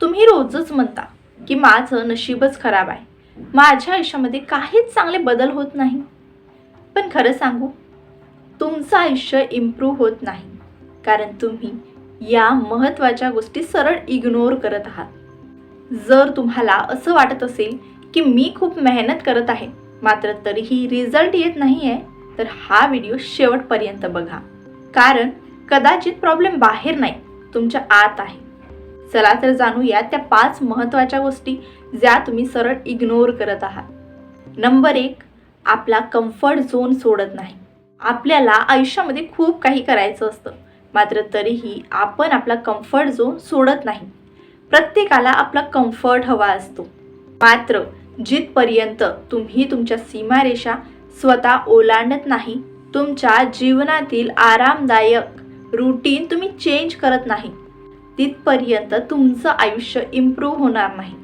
तुम्ही रोजच म्हणता की माझं नशीबच खराब आहे. माझ्या आयुष्यामध्ये काहीच चांगले बदल होत नाही. पण खरं सांगू तुमचं आयुष्य इम्प्रूव्ह होत नाही. कारण तुम्ही या महत्त्वाच्या गोष्टी सरळ इग्नोर करत आहात. जर तुम्हाला असं वाटत असेल की मी खूप मेहनत करत आहे मात्र तरीही रिझल्ट येत नाही आहे तर हा व्हिडिओ शेवटपर्यंत बघा. कारण कदाचित प्रॉब्लेम बाहेर नाही तुमच्या आत आहे. चला तर जाणूया त्या पाच महत्त्वाच्या गोष्टी ज्या तुम्ही सरळ इग्नोर करत आहात. नंबर एक आपला कम्फर्ट झोन सोडत नाही. आपल्याला आयुष्यामध्ये खूप काही करायचं असतं. मात्र तरीही आपण आपला कम्फर्ट झोन सोडत नाही. प्रत्येकाला आपला कम्फर्ट हवा असतो. मात्र जिथपर्यंत तुम्ही तुमच्या सीमारेषा स्वतः ओलांडत नाही तुमच्या जीवनातील आरामदायक रुटीन तुम्ही चेंज करत नाही. तिथपर्यंत तुमचं आयुष्य इम्प्रूव्ह होणार नाही.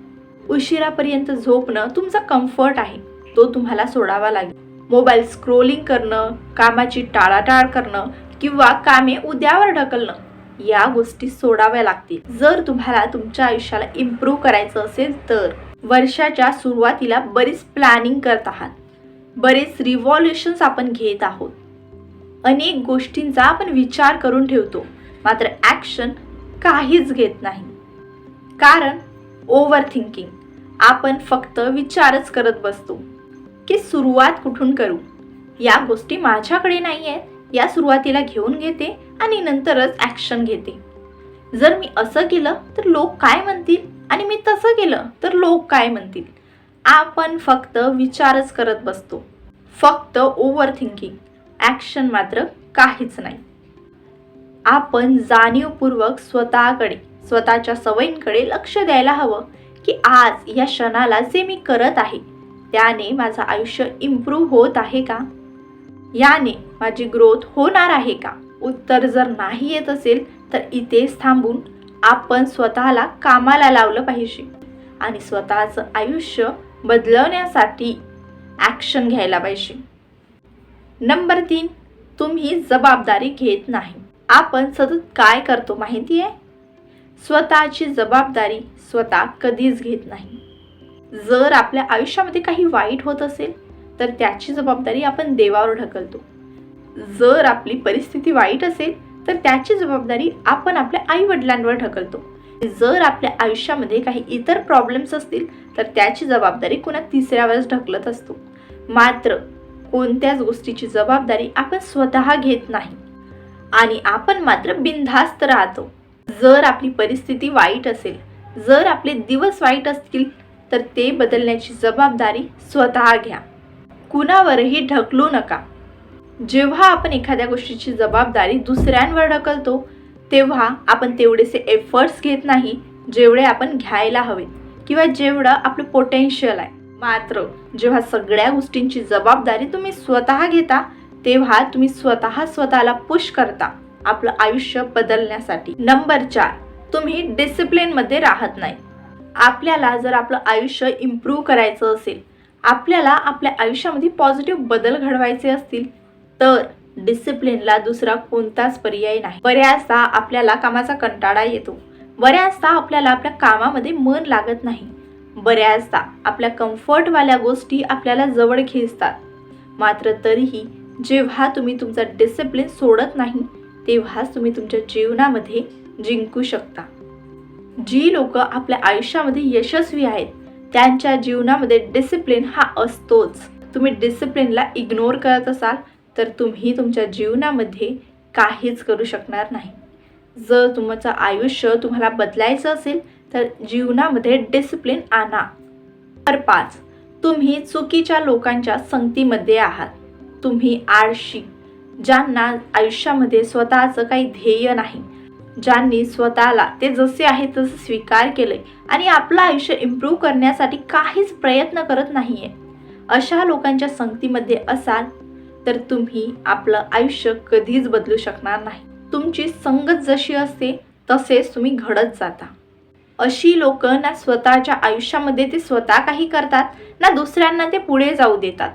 उशिरापर्यंत झोपणं तुमचा कम्फर्ट आहे. तो तुम्हाला सोडावा लागेल. मोबाईल स्क्रोलिंग करणं कामाची टाळाटाळ करणं किंवा कामे उद्यावर ढकलणं या गोष्टी सोडाव्या लागतील. जर तुम्हाला तुमच्या आयुष्याला इम्प्रूव्ह करायचं असेल तर वर्षाच्या सुरुवातीला बरीच प्लॅनिंग करत आहात. बरेच रिव्हॉल्युशन्स आपण घेत आहोत. अनेक गोष्टींचा आपण विचार करून ठेवतो. मात्र ॲक्शन काहीच घेत नाही. कारण ओव्हर थिंकिंग आपण फक्त विचारच करत बसतो की सुरुवात कुठून करू? या गोष्टी माझ्याकडे नाही आहेत या सुरुवातीला घेऊन घेते आणि नंतरच ॲक्शन घेते. जर मी असं केलं तर लोक काय म्हणतील? आणि मी तसं केलं तर लोक काय म्हणतील? आपण फक्त विचारच करत बसतो. फक्त ओव्हर थिंकिंग ॲक्शन मात्र काहीच नाही. आपण जाणीवपूर्वक स्वतःकडे स्वतःच्या सवयींकडे लक्ष द्यायला हवं की आज या क्षणाला जे मी करत आहे त्याने माझं आयुष्य इम्प्रूव्ह होत आहे का? याने माझी ग्रोथ होणार आहे का? उत्तर जर नाही येत असेल तर इथेच थांबून आपण स्वतःला कामाला लावलं पाहिजे आणि स्वतःचं आयुष्य बदलवण्यासाठी ॲक्शन घ्यायला पाहिजे. नंबर तीन तुम्ही जबाबदारी घेत नाही. आपण सतत काय करतो माहिती आहे? स्वतःची जबाबदारी स्वतः कधीच घेत नाही. जर आपल्या आयुष्यामध्ये काही वाईट होत असेल तर त्याची जबाबदारी आपण देवावर ढकलतो. जर आपली परिस्थिती वाईट असेल तर त्याची जबाबदारी आपण आपल्या आई वडिलांवर ढकलतो. जर आपल्या आयुष्यामध्ये काही इतर प्रॉब्लेम्स असतील तर त्याची जबाबदारी कोणा तिसऱ्यावरच ढकलत असतो. मात्र कोणत्याच गोष्टीची जबाबदारी आपण स्वतः घेत नाही. आणि आपण मात्र बिनधास्त राहतो. जर आपली परिस्थिती वाईट असेल जर आपले दिवस वाईट असतील तर ते बदलण्याची जबाबदारी स्वतः घ्या. कुणावरही ढकलू नका. जेव्हा आपण एखाद्या गोष्टीची जबाबदारी दुसऱ्यांवर ढकलतो तेव्हा आपण तेवढेसे एफर्ट्स घेत नाही जेवढे आपण घ्यायला हवेत किंवा जेवढं आपलं पोटेन्शियल आहे. मात्र जेव्हा सगळ्या गोष्टींची जबाबदारी तुम्ही स्वतः घेता तेव्हा तुम्ही स्वतः स्वतःला पुश करता आपलं आयुष्य बदलण्यासाठी. नंबर चार तुम्ही डिसिप्लिनमध्ये राहत नाही. आपल्याला जर आपलं आयुष्य इम्प्रूव्ह करायचं असेल आपल्याला आपल्या आयुष्यामध्ये पॉझिटिव्ह बदल घडवायचे असतील तर डिसिप्लिनला दुसरा कोणताच पर्याय नाही. बऱ्याचदा आपल्याला कामाचा कंटाळा येतो. बऱ्याचदा आपल्याला आपल्या कामामध्ये मन लागत नाही. बऱ्याचदा आपल्या कम्फर्टवाल्या गोष्टी आपल्याला जवळ खेचतात. मात्र तरीही जेव्हा तुम्ही तुमचा डिसिप्लिन सोडत नाही तेव्हाच तुम्ही तुमच्या जीवनामध्ये जिंकू शकता. जी लोक आपल्या आयुष्यामध्ये यशस्वी आहेत त्यांच्या जीवनामध्ये डिसिप्लिन हा असतोच. तुम्ही डिसिप्लिनला इग्नोर करत असाल तर तुम्ही तुमच्या जीवनामध्ये काहीच करू शकणार नाही. जर तुमचं आयुष्य तुम्हाला बदलायचं असेल तर जीवनामध्ये डिसिप्लिन आणा. तर पाच तुम्ही चुकीच्या लोकांच्या संगतीमध्ये आहात. तुम्ही आळशी ज्यांना आयुष्यामध्ये स्वतःचं काही ध्येय नाही ज्यांनी स्वतःला ते जसे आहे तसं स्वीकार केलंय आणि आपलं आयुष्य इम्प्रूव्ह करण्यासाठी काहीच प्रयत्न करत नाहीये. अशा लोकांच्या संगतीमध्ये असाल तर तुम्ही आपलं आयुष्य कधीच बदलू शकणार नाही. तुमची संगत जशी असते तसेच तुम्ही घडत जाता. अशी लोक ना स्वतःच्या आयुष्यामध्ये ते स्वतः काही करतात ना दुसऱ्यांना ते पुढे जाऊ देतात.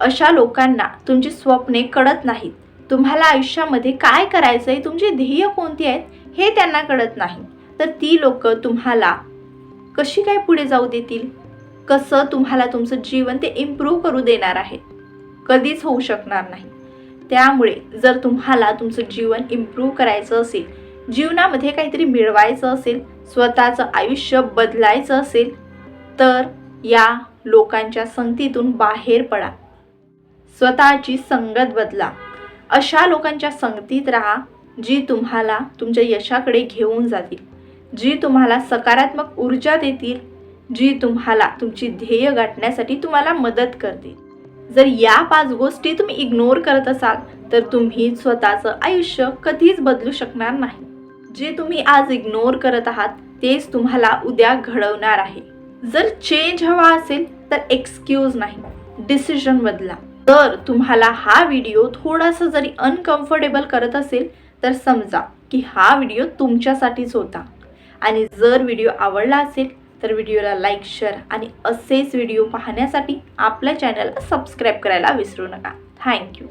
अशा लोकांना तुमची स्वप्ने कळत नाहीत. तुम्हाला आयुष्यामध्ये काय करायचं आहे तुमची ध्येय कोणती आहेत हे त्यांना कळत नाही. तर ती लोक तुम्हाला कशी काय पुढे जाऊ देतील? कसं तुम्हाला तुमचं जीवन ते इम्प्रूव्ह करू देणार आहे? कधीच होऊ शकणार नाही. त्यामुळे जर तुम्हाला तुमचं जीवन इम्प्रूव्ह करायचं असेल जीवनामध्ये काहीतरी मिळवायचं असेल स्वतःचं आयुष्य बदलायचं असेल तर या लोकांच्या संगतीतून बाहेर पडा. स्वतःची संगत बदला. अशा लोकांच्या संगतीत राहा जी तुम्हाला तुमच्या यशाकडे घेऊन जातील. जी तुम्हाला सकारात्मक ऊर्जा देतील. जी तुम्हाला तुमची ध्येय गाठण्यासाठी तुम्हाला मदत करतील. जर या पाच गोष्टी तुम्ही इग्नोर करत असाल तर तुम्ही स्वतःचं आयुष्य कधीच बदलू शकणार नाही. जे तुम्ही आज इग्नोर करत आहात तेच तुम्हाला उद्या घडवणार आहे. जर चेंज हवा असेल तर एक्सक्यूज नाही. डिसिजन बदला. जर तुम्हाला हा व्हिडिओ थोडासा जरी अनकम्फर्टेबल करत असेल तर समजा की हा व्हिडिओ तुमच्यासाठीच होता. आणि जर व्हिडिओ आवडला असेल तर व्हिडिओला लाईक शेअर आणि असेच व्हिडिओ पाहण्यासाठी आपल्या चॅनलला सबस्क्राईब करायला विसरू नका. थँक्यू